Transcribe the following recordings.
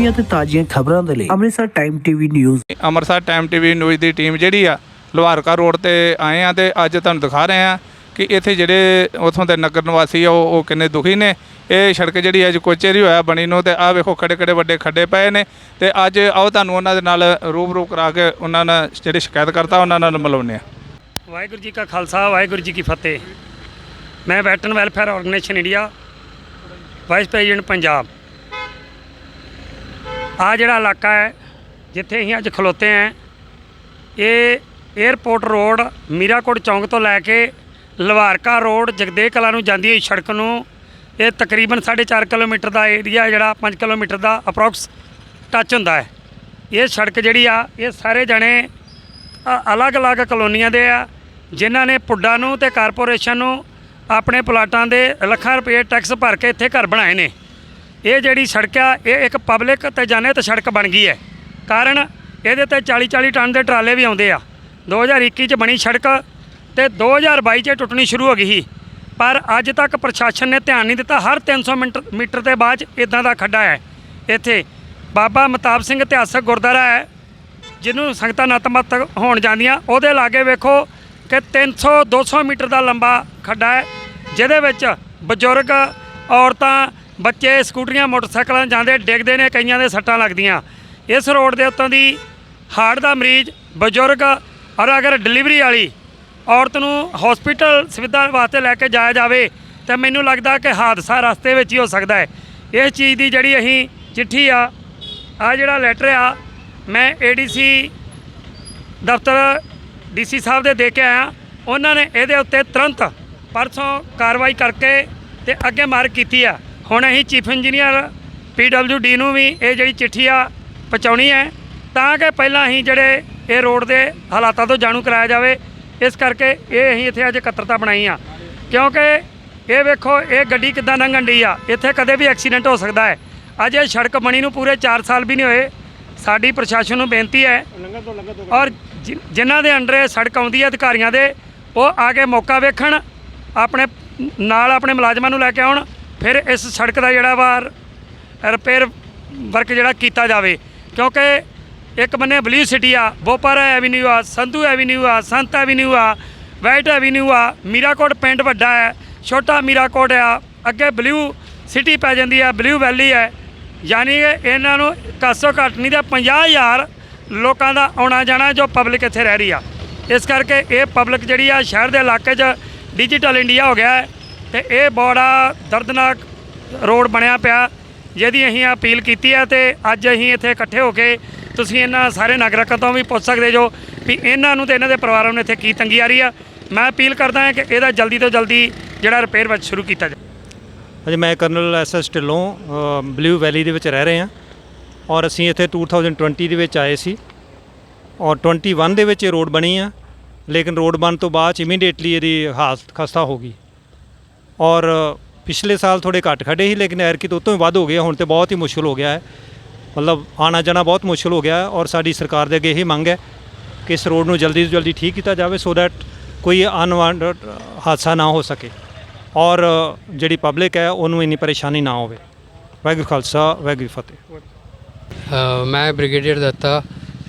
ਨਵੀਆਂ ਤੇ ਤਾਜ਼ੀਆਂ ਖਬਰਾਂ ਦੇ ਲਈ Amritsar time TV news Amritsar time TV news ਦੀ ਟੀਮ ਜਿਹੜੀ ਆ ਲੁਹਾਰਕਾ ਰੋਡ ਤੇ ਆਏ ਆ ਤੇ ਅੱਜ ਤੁਹਾਨੂੰ ਦਿਖਾ ਰਹੇ ਆ ਕਿ ਇੱਥੇ ਜਿਹੜੇ ਉਥੋਂ ਦੇ ਨਗਰ ਨਿਵਾਸੀ ਆ ਉਹ ਉਹ ਕਿੰਨੇ ਦੁਖੀ ਨੇ। ਇਹ ਸੜਕ ਜਿਹੜੀ ਅੱਜ ਚਿਰ ਹੀ ਹੋਇਆ ਬਣੀ ਨੂੰ ਤੇ ਆਹ ਵੇਖੋ ਖੜੇ ਖੜੇ ਵੱਡੇ ਖੱਡੇ ਪਏ ਨੇ ਤੇ ਅੱਜ ਆਓ ਤੁਹਾਨੂੰ ਉਹਨਾਂ ਦੇ ਨਾਲ ਰੂਬਰੂ ਕਰਾ ਕੇ ਉਹਨਾਂ ਨਾਲ ਜਿਹੜੇ ਸ਼ਿਕਾਇਤ ਕਰਤਾ ਉਹਨਾਂ ਨਾਲ ਮਿਲਾਉਂਦੇ ਆ। ਵਾਹਿਗੁਰੂ ਜੀ ਕਾ ਖਾਲਸਾ ਵਾਹਿਗੁਰੂ ਜੀ ਕੀ ਫਤਿਹ। ਮੈਂ veteran welfare organisation India vice president Punjab. ਆ ਜਿਹੜਾ ਇਲਾਕਾ ਹੈ, ਜਿੱਥੇ ਅਸੀਂ ਅੱਜ ਖਲੋਤੇ ਆਂ ਇਹ 에ਅਰਪੋਰਟ ਰੋਡ ਮੀਰਾਕੋਟ ਚੌਂਕ ਤੋਂ ਲੈ ਕੇ ਲਵਾਰਕਾ ਰੋਡ ਜਗਦੇ ਕਲਾ ਨੂੰ ਜਾਂਦੀ ਹੋਈ ਸੜਕ ਨੂੰ, ਇਹ ਤਕਰੀਬਨ 4.5 ਕਿਲੋਮੀਟਰ ਦਾ ਏਰੀਆ ਜਿਹੜਾ 5 ਕਿਲੋਮੀਟਰ ਦਾ ਅਪਰੋਕਸ ਟੱਚ ਹੁੰਦਾ ਹੈ। ਇਹ ਸੜਕ ਜਿਹੜੀ ਆ, ਇਹ ਸਾਰੇ ਜਣੇ ਅਲੱਗ-ਅਲੱਗ ਕਲੋਨੀਆਂ ਦੇ ਆ, ਜਿਨ੍ਹਾਂ ਨੇ ਪੁੱਡਾ ਨੂੰ ਤੇ ਕਾਰਪੋਰੇਸ਼ਨ ਨੂੰ ਆਪਣੇ ਪਲਾਟਾਂ ਦੇ ਲੱਖਾਂ ਰੁਪਏ ਟੈਕਸ ਭਰ ਕੇ ਇੱਥੇ ਘਰ ਬਣਾਏ ਨੇ। ਇਹ ਜਿਹੜੀ ਸੜਕ ਆ, ਇਹ ਇੱਕ ਪਬਲਿਕ ਤੇ ਜਾਣੇ ਤੇ ਸੜਕ ਬਣ ਗਈ ਹੈ। ਕਾਰਨ ਇਹਦੇ ਤੇ 40-40 ਟਨ ਦੇ ਟਰਾਲੇ ਵੀ ਆਉਂਦੇ ਆ। 2021 ਚ ਬਣੀ ਸੜਕ ਤੇ 2022 ਚ ਟੁੱਟਣੀ ਸ਼ੁਰੂ ਹੋ ਗਈ ਸੀ। ਪਰ ਅੱਜ ਤੱਕ ਪ੍ਰਸ਼ਾਸਨ ਨੇ ਧਿਆਨ ਨਹੀਂ ਦਿੱਤਾ, ਹਰ 300 ਮੀਟਰ ਮੀਟਰ ਦੇ ਬਾਅਦ ਇਦਾਂ ਦਾ ਖੱਡਾ ਹੈ। ਇੱਥੇ ਬਾਬਾ ਮਤਾਬ ਸਿੰਘ ਇਤਿਹਾਸਕ ਗੁਰਦੁਆਰਾ ਹੈ, ਜਿਹਨੂੰ ਸੰਗਤਾਂ ਨਤਮਸਤਕ ਹੋਣ ਜਾਂਦੀਆਂ। ਉਹਦੇ ਲਾਗੇ ਵੇਖੋ ਕਿ 300 200 ਮੀਟਰ ਦਾ ਲੰਬਾ ਖੱਡਾ ਹੈ, ਜਿਹਦੇ ਵਿੱਚ ਬਜ਼ੁਰਗ ਔਰਤਾਂ ਬੱਚੇ ਸਕੂਟਰੀਆਂ, ਮੋਟਰਸਾਈਕਲਾਂ ਜਾਂਦੇ, ਡਿੱਗਦੇ ਨੇ, ਕਈਆਂ ਦੇ ਸੱਟਾਂ ਲੱਗਦੀਆਂ। ਇਸ ਰੋਡ ਦੇ ਉੱਤੋਂ ਦੀ ਹਾਰਟ ਦਾ ਮਰੀਜ਼ ਬਜ਼ੁਰਗ ਔਰ ਅਗਰ ਡਿਲੀਵਰੀ ਵਾਲੀ ਔਰਤ ਨੂੰ ਹਸਪੀਟਲ ਸੁਵਿਧਾ ਵਾਸਤੇ ਲੈ ਕੇ ਜਾਇਆ ਜਾਵੇ, ਤਾਂ ਮੈਨੂੰ ਲੱਗਦਾ ਕਿ ਹਾਦਸਾ ਰਸਤੇ ਵਿੱਚ ਹੀ ਹੋ ਸਕਦਾ ਹੈ। ਇਸ ਚੀਜ਼ ਦੀ ਜਿਹੜੀ ਅਸੀਂ ਚਿੱਠੀ ਆ ਆ ਜਿਹੜਾ ਲੈਟਰ ਆ, ਮੈਂ ਏਡੀਸੀ ਦਫ਼ਤਰ ਡੀਸੀ ਸਾਹਿਬ ਦੇ ਦੇ ਕੇ ਆਇਆ। ਉਹਨਾਂ ਨੇ ਇਹਦੇ ਉੱਤੇ ਤੁਰੰਤ ਪਰਸੋਂ ਕਾਰਵਾਈ ਕਰਕੇ ਤੇ ਅੱਗੇ ਮਾਰ ਕੀਤੀ ਆ। ਹੁਣ ਅਸੀਂ ਚੀਫ ਇੰਜੀਨੀਅਰ ਪੀਡਬਲਯੂਡੀ ਨੂੰ ਵੀ ਇਹ ਜਿਹੜੀ ਚਿੱਠੀ ਆ ਪਹੁੰਚਾਉਣੀ ਹੈ ਤਾਂ ਕਿ ਪਹਿਲਾਂ ਅਸੀਂ ਜਿਹੜੇ ਇਹ ਰੋਡ ਦੇ ਹਾਲਾਤਾਂ ਤੋਂ ਜਾਣੂ ਕਰਾਇਆ ਜਾਵੇ ਇਸ ਕਰਕੇ ਇਹ ਅਸੀਂ ਇੱਥੇ ਅੱਜ ਇਕੱਤਰਤਾ ਬਣਾਈ ਆ। ਕਿਉਂਕਿ ਇਹ ਵੇਖੋ ਇਹ ਗੱਡੀ ਕਿੱਦਾਂ ਲੰਘਣ ਡਈ ਆ ਇੱਥੇ ਕਦੇ ਵੀ ਐਕਸੀਡੈਂਟ ਹੋ ਸਕਦਾ ਹੈ। ਅੱਜ ਇਹ ਸੜਕ ਬਣੀ ਨੂੰ ਪੂਰੇ 4 ਸਾਲ ਵੀ ਨਹੀਂ ਹੋਏ। ਸਾਡੀ ਪ੍ਰਸ਼ਾਸਨ ਨੂੰ ਬੇਨਤੀ ਹੈ ਔਰ ਜਿਨ੍ਹਾਂ ਦੇ ਅੰਡਰ ਇਹ ਸੜਕ ਆਉਂਦੀ ਹੈ ਅਧਿਕਾਰੀਆਂ ਦੇ ਉਹ ਆ ਕੇ ਮੌਕਾ ਵੇਖਣ ਆਪਣੇ ਨਾਲ ਆਪਣੇ ਮੁਲਾਜ਼ਮਾਂ ਨੂੰ ਲੈ ਕੇ ਆਉਣ ਫਿਰ ਇਸ ਸੜਕ ਦਾ ਜਿਹੜਾ ਵਾ ਰਿਪੇਅਰ ਵਰਕ ਜਿਹੜਾ ਕੀਤਾ ਜਾਵੇ। ਕਿਉਂਕਿ ਇੱਕ ਬੰਨੇ ਬਲੂ ਸਿਟੀ ਆ, ਬੋਪਾਰਾ ਐਵੀਨਿਊ ਆ, ਸੰਧੂ ਐਵੀਨਿਊ ਆ, ਸੰਤ ਐਵੀਨਿਊ ਆ ਵਾਈਟ ਐਵੀਨਿਊ ਆ, ਮੀਰਾਕੋਟ ਪਿੰਡ ਵੱਡਾ ਹੈ, ਛੋਟਾ ਮੀਰਾਕੋਟ ਆ, ਅੱਗੇ ਬਲੂ ਸਿਟੀ ਪੈ ਜਾਂਦੀ ਆ ਬਲੂ ਵੈਲੀ ਹੈ। ਯਾਨੀ ਕਿ ਇਹਨਾਂ ਨੂੰ ਘੱਟੋ ਘੱਟ ਨਹੀਂ ਤਾਂ 50000 ਲੋਕਾਂ ਦਾ ਆਉਣਾ ਜਾਣਾ ਜੋ ਪਬਲਿਕ ਇੱਥੇ ਰਹਿ ਰਹੀ ਆ। ਇਸ ਕਰਕੇ ਇਹ ਪਬਲਿਕ ਜਿਹੜੀ ਆ ਸ਼ਹਿਰ ਦੇ ਇਲਾਕੇ 'ਚ ਡਿਜੀਟਲ ਇੰਡੀਆ ਹੋ ਗਿਆ ਹੈ। ਤੇ ਇਹ ਬੜਾ ਦਰਦਨਾਕ ਰੋਡ ਬਣਿਆ ਪਿਆ। ਜਿਹਦੀ ਅਸੀਂ ਅਪੀਲ ਕੀਤੀ ਹੈ ਤੇ ਅੱਜ ਅਸੀਂ ਇੱਥੇ ਇਕੱਠੇ ਹੋ ਕੇ ਤੁਸੀਂ ਇਹਨਾਂ ਸਾਰੇ ਨਾਗਰਿਕਾਂ ਤੋਂ ਵੀ ਪੁੱਛ ਸਕਦੇ ਜੋ ਵੀ ਇਹਨਾਂ ਨੂੰ ਤੇ ਇਹਨਾਂ ਦੇ ਪਰਿਵਾਰਾਂ ਨੂੰ ਇੱਥੇ ਕੀ ਤੰਗੀ ਆ ਰਹੀ ਆ। ਮੈਂ ਅਪੀਲ ਕਰਦਾ ਹਾਂ ਕਿ ਇਹਦਾ ਜਲਦੀ ਤੋਂ ਜਲਦੀ ਜਿਹੜਾ ਰਿਪੇਅਰ ਵਿੱਚ ਸ਼ੁਰੂ ਕੀਤਾ ਜਾਵੇ। ਅਜੇ ਮੈਂ colonel SS Dhillon blue valley ਦੇ ਵਿੱਚ ਰਹਿ ਰਹੇ। ਹਾਂ ਔਰ ਅਸੀਂ ਇੱਥੇ 2020 ਦੇ ਵਿੱਚ ਆਏ ਸੀ। ਔਰ 21 ਦੇ ਵਿੱਚ ਇਹ ਰੋਡ ਬਣੀ ਆ। ਲੇਕਿਨ ਰੋਡ ਬਣ ਤੋਂ ਬਾਅਦ 'ਚ ਇਮੀਡੀਏਟਲੀ ਇਹਦੀ ਹਾਲਤ ਖਸਤਾ ਹੋ ਗਈ। ਔਰ ਪਿਛਲੇ ਸਾਲ ਥੋੜੇ ਘੱਟ ਖੜੇ ਸੀ ਲੇਕਿਨ ਐਰਕੀ ਤੋਂ ਉਤੋਂ ਵੀ ਵੱਧ ਹੋ ਗਿਆ ਹੁਣ ਤੇ ਬਹੁਤ ਹੀ ਮੁਸ਼ਕਲ ਹੋ ਗਿਆ ਹੈ ਮਤਲਬ ਆਣਾ ਜਾਣਾ ਬਹੁਤ ਮੁਸ਼ਕਲ ਹੋ ਗਿਆ ਹੈ ਔਰ ਸਾਡੀ ਸਰਕਾਰ ਦੇ ਅੱਗੇ ਇਹੀ ਮੰਗ ਹੈ ਕਿ ਇਸ ਰੋਡ ਨੂੰ ਜਲਦੀ ਤੋਂ ਜਲਦੀ ਠੀਕ ਕੀਤਾ ਜਾਵੇ ਸੋ ਦੈਟ ਕੋਈ ਅਨਵਾਂਟਡ ਹਾਦਸਾ ਨਾ ਹੋ ਸਕੇ ਔਰ ਜਿਹੜੀ ਪਬਲਿਕ ਹੈ ਉਹਨੂੰ ਇੰਨੀ ਪਰੇਸ਼ਾਨੀ ਨਾ ਹੋਵੇ ਵਾਹਿਗੁਰੂ ਖਾਲਸਾ ਵਾਹਿਗੁਰੂ ਫਤਿਹ अ, मैं ब्रिगेडियर दत्ता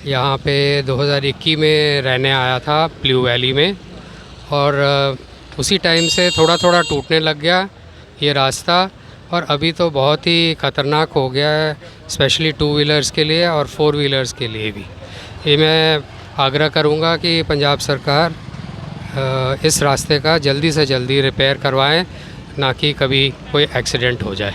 यहाँ पे 2021 में रहने आया था ब्लू वैली में और अ, उसी टाइम से थोड़ा थोड़ा टूटने लग गया ये रास्ता और अभी तो बहुत ही ख़तरनाक हो गया है स्पेशली टू व्हीलर्स के लिए और फोर व्हीलर्स के लिए भी। ये मैं आग्रह करूँगा कि पंजाब सरकार इस रास्ते का जल्दी से जल्दी रिपेयर करवाएँ, ना कि कभी कोई एक्सीडेंट हो जाए।